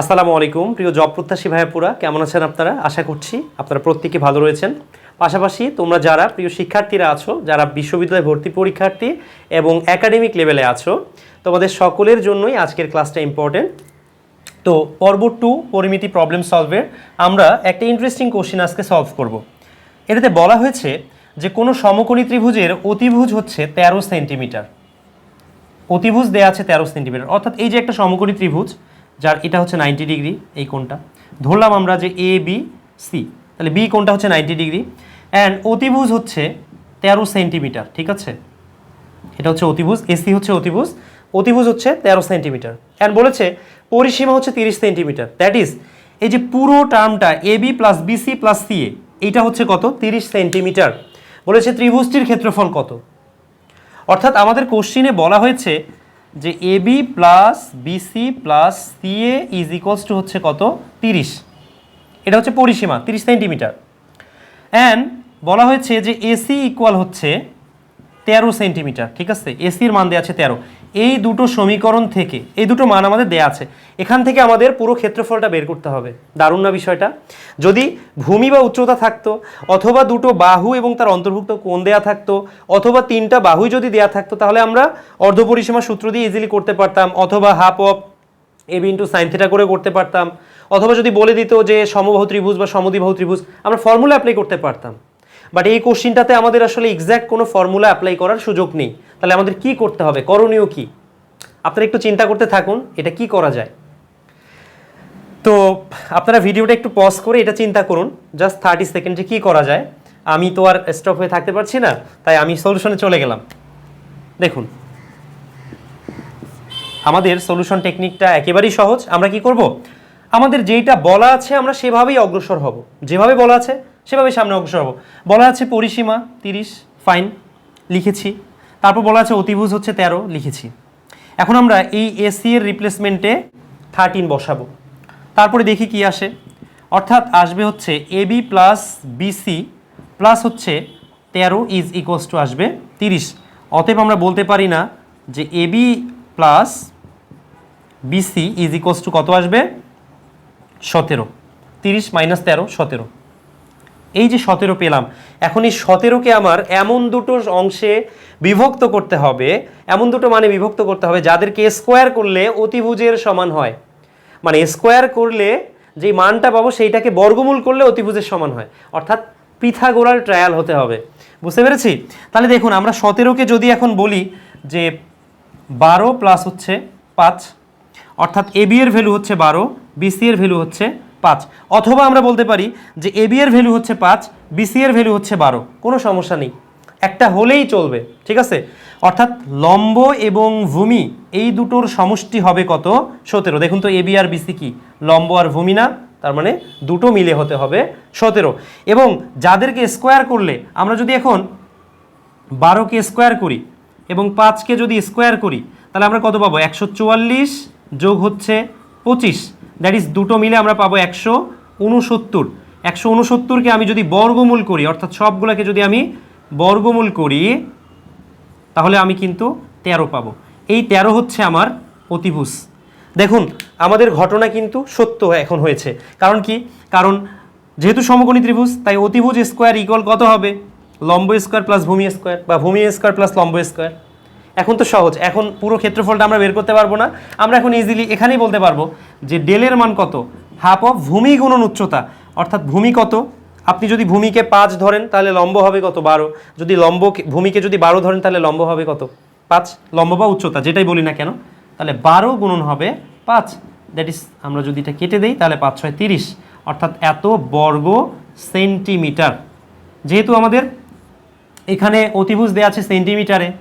আসসালামু আলাইকুম, প্রিয় জব প্রত্যাশী ভাইয়াপুরা, কেমন আছেন আপনারা? আশা করছি আপনারা প্রত্যেকে ভালো রয়েছেন। পাশাপাশি তোমরা যারা প্রিয় শিক্ষার্থীরা আছো, যারা বিশ্ববিদ্যালয়ে ভর্তি পরীক্ষার্থী এবং একাডেমিক লেভেলে আছো, তোমাদের সকলের জন্যই আজকের ক্লাসটা ইম্পর্টেন্ট তো পর্ব টু, পরিমিতি প্রবলেম সলভের আমরা একটা ইন্টারেস্টিং কোশ্চেন আজকে সলভ করব। এটাতে বলা হয়েছে যে কোনো সমকোণী ত্রিভুজের অতিভুজ হচ্ছে তেরো সেন্টিমিটার অতিভুজ দেয়া আছে তেরো সেন্টিমিটার অর্থাৎ এই যে একটা সমকোণী ত্রিভুজ যার এটা হচ্ছে নাইনটি ডিগ্রি এই কোণটা। ধরলাম আমরা যে এ বি সি তাহলে বি কোণটা হচ্ছে নাইনটি ডিগ্রি অ্যান্ড অতিভুজ হচ্ছে তেরো সেন্টিমিটার ঠিক আছে? এটা হচ্ছে অতিভুজ এসি হচ্ছে অতিভুজ। অতিভুজ হচ্ছে তেরো সেন্টিমিটার অ্যান্ড বলেছে পরিসীমা হচ্ছে তিরিশ সেন্টিমিটার দ্যাট ইজ এই যে পুরো টার্মটা A B plus BC plus CA এইটা হচ্ছে কত? তিরিশ সেন্টিমিটার বলেছে ত্রিভুজটির ক্ষেত্রফল কত? অর্থাৎ আমাদের কোশ্চিনে বলা হয়েছে যে A B plus BC plus CA is equals to হচ্ছে কত? তিরিশ। এটা হচ্ছে পরিসীমা, তিরিশ সেন্টিমিটার। অ্যান্ড বলা হয়েছে যে এসি ইকুয়াল হচ্ছে তেরো সেন্টিমিটার, ঠিক আছে? এসির মান দেওয়া আছে তেরো। এই দুটো সমীকরণ থেকে, এই দুটো মান আমাদের দেয়া আছে, এখান থেকে আমাদের পুরো ক্ষেত্রফলটা বের করতে হবে। দারুণ না বিষয়টা? যদি ভূমি বা উচ্চতা থাকতো, অথবা দুটো বাহু এবং তার অন্তর্ভুক্ত কোণ দেয়া থাকতো, অথবা তিনটা বাহুই যদি দেয়া থাকতো, তাহলে আমরা অর্ধপরিসীমা সূত্র দিয়ে ইজিলি করতে পারতাম, অথবা half of A B into sine theta করে করতে পারতাম, অথবা যদি বলে দিত যে সমবাহু ত্রিভুজ বা সমদ্বিবাহু ত্রিভুজ, আমরা ফর্মুলা অ্যাপ্লাই করতে পারতাম। বাট এই কোশ্চিনটাতে আমাদের আসলে এক্স্যাক্ট কোনো ফর্মুলা অ্যাপ্লাই করার সুযোগ নেই। তাহলে আমাদের কি করতে হবে? করণীয় কি? আপনারা একটু চিন্তা করতে থাকুন, এটা কি করা যায়? তো আপনারা ভিডিওটা একটু পজ করে এটা চিন্তা করুন জাস্ট থার্টি সেকেন্ডে কী করা যায়? আমি তো আর স্টপ হয়ে থাকতে পারছি না, তাই আমি সলিউশনে চলে গেলাম। দেখুন, আমাদের সলিউশন টেকনিকটা একেবারেই সহজ, আমরা কি করব? আমাদের যেইটা বলা আছে আমরা সেভাবেই অগ্রসর হব। যেভাবে বলা আছে সেভাবেই সামনে অগ্রসর হব। বলা আছে পরিসীমা তিরিশ ফাইন লিখেছি। তারপর বলা আছে অতিভুজ হচ্ছে তেরো, লিখেছি। এখন আমরা এই এসি এর রিপ্লেসমেন্টে থার্টিন বসাবো। তারপরে দেখি কি আসে। অর্থাৎ আসবে হচ্ছে A B plus BC plus হচ্ছে তেরো ইজ ইকোয়াস টু আসবে তিরিশ। অতএব আমরা বলতে পারি না যে A B plus BC is equals to কত আসবে? সতেরো। তিরিশ মাইনাস তেরো, সতেরো। এই যে সতেরো পেলাম, এখন এই সতেরোকে আমার এমন দুটো অংশে বিভক্ত করতে হবে, এমন দুটো মানে বিভক্ত করতে হবে যাদেরকে স্কোয়ার করলে অতিভুজের সমান হয়। মানে স্কোয়ার করলে যে মানটা পাবো সেইটাকে বর্গমূল করলে অতিভুজের সমান হয়। অর্থাৎ পিথাগোরাল ট্রায়াল হতে হবে। বুঝতে পেরেছি? তাহলে দেখুন, আমরা সতেরোকে যদি এখন বলি যে বারো প্লাস হচ্ছে পাঁচ, অর্থাৎ এ বি এর ভ্যালু হচ্ছে বারো বিসি এর ভ্যালু হচ্ছে পাঁচ। অথবা আমরা বলতে পারি যে এ বি এর ভ্যালু হচ্ছে পাঁচ বিসি এর ভ্যালু হচ্ছে বারো। কোনো সমস্যা নেই। একটা হলেই চলবে, ঠিক আছে? অর্থাৎ লম্ব এবং ভূমি, এই দুটোর সমষ্টি হবে কত? সতেরো। দেখুন তো এ বি আর বিসি কি? লম্ব আর ভূমি না, তার মানে দুটো মিলে হতে হবে সতেরো। এবং যাদেরকে স্কোয়ার করলে, আমরা যদি এখন বারোকে স্কোয়ার করি এবং পাঁচকে যদি স্কোয়ার করি, তাহলে আমরা কত পাবো? একশো চুয়াল্লিশ যোগ হচ্ছে পঁচিশ। দ্যাট ইজ দুটো মিলে আমরা পাবো একশো উনসত্তর। একশো উনসত্তরকে আমি যদি বর্গমূল করি, অর্থাৎ সবগুলোকে যদি আমি বর্গমূল করি, তাহলে আমি কিন্তু তেরো পাবো। এই তেরো হচ্ছে আমার অতিভুজ। দেখুন, আমাদের ঘটনা কিন্তু সত্য এখন হয়েছে। কারণ কি? কারণ যেহেতু সমকোণী ত্রিভুজ, তাই অতিভুজ স্কোয়ার ইকুয়াল কত হবে? লম্ব স্কোয়ার প্লাস ভূমি স্কোয়ার বা ভূমি স্কোয়ার প্লাস লম্ব স্কোয়ার এখন তো সহজ। এখন পুরো ক্ষেত্রফলটা আমরা বের করতে পারব না। আমরা এখন ইজিলি এখানেই বলতে পারব যে ডেলের মান কত? হাফ অফ ভূমি গুণন উচ্চতা। অর্থাৎ ভূমি কত? আপনি যদি ভূমিকে পাঁচ ধরেন, তাহলে লম্ব হবে কত? বারো। যদি লম্ব ভূমিকে যদি বারো ধরেন, তাহলে লম্ব হবে কত? পাঁচ। লম্ব বা উচ্চতা, যেটাই বলি না কেন। তাহলে বারো গুণন হবে পাঁচ। দ্যাট ইজ আমরা যদি এটা কেটে দেই, তাহলে পাঁচ ছয় তিরিশ। অর্থাৎ এত বর্গ সেন্টিমিটার। যেহেতু আমাদের এখানে অতিভুজ দেওয়া আছে সেন্টিমিটারে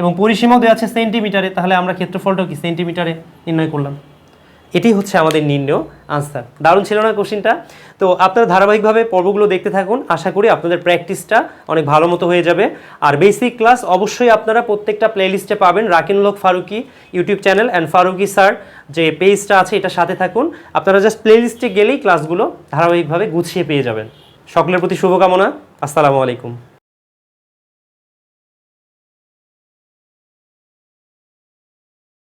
এবং পরিসীমাও দেওয়া আছে সেন্টিমিটারে, তাহলে আমরা ক্ষেত্রফলটাও কি? সেন্টিমিটারে নির্ণয় করলাম। এটি হচ্ছে আমাদের নির্ণয় আনসার। দারুণ ছিল না কোশ্চিনটা? তো আপনারা ধারাবাহিকভাবে পর্বগুলো দেখতে থাকুন। আশা করি আপনাদের প্র্যাকটিসটা অনেক ভালো মতো হয়ে যাবে। আর বেসিক ক্লাস অবশ্যই আপনারা প্রত্যেকটা প্লেলিস্টে পাবেন। Rakinul Haque Faruki YouTube channel and Faruki sir যে পেজটা আছে, এটা সাথে থাকুন। আপনারা জাস্ট প্লেলিস্টে গেলেই ক্লাসগুলো ধারাবাহিকভাবে গুছিয়ে পেয়ে যাবেন। সকলের প্রতি শুভকামনা। আসসালামু আলাইকুম।